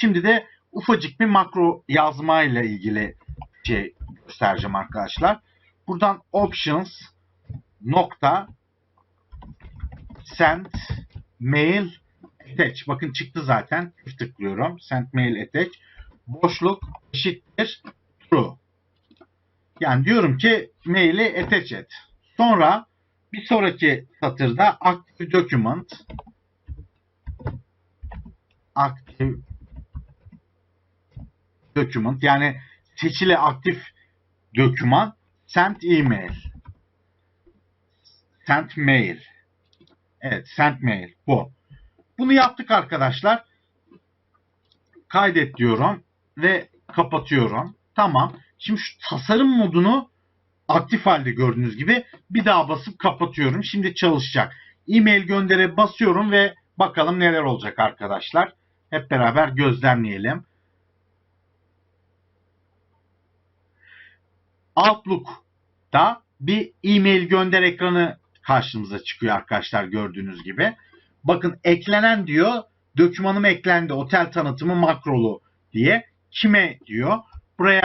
Şimdi de ufacık bir makro yazma ile ilgili şey göstereceğim arkadaşlar. Buradan options nokta send mail attach. Bakın çıktı zaten. Tıklıyorum. Send mail attach. Boşluk eşittir true. Yani diyorum ki maili attach et. Sonra bir sonraki satırda active document active document yani seçili aktif doküman send email. Send mail. Evet send mail bu. Bunu yaptık arkadaşlar. Kaydet diyorum ve kapatıyorum. Tamam. Şimdi şu tasarım modunu aktif halde gördüğünüz gibi bir daha basıp kapatıyorum. Şimdi çalışacak. E-mail göndere basıyorum ve bakalım neler olacak arkadaşlar. Hep beraber gözlemleyelim Outlook'ta bir e-mail gönder ekranı karşımıza çıkıyor arkadaşlar gördüğünüz gibi. Bakın eklenen diyor. Dokümanım eklendi. Otel tanıtımı makrolu diye. Kime diyor. Buraya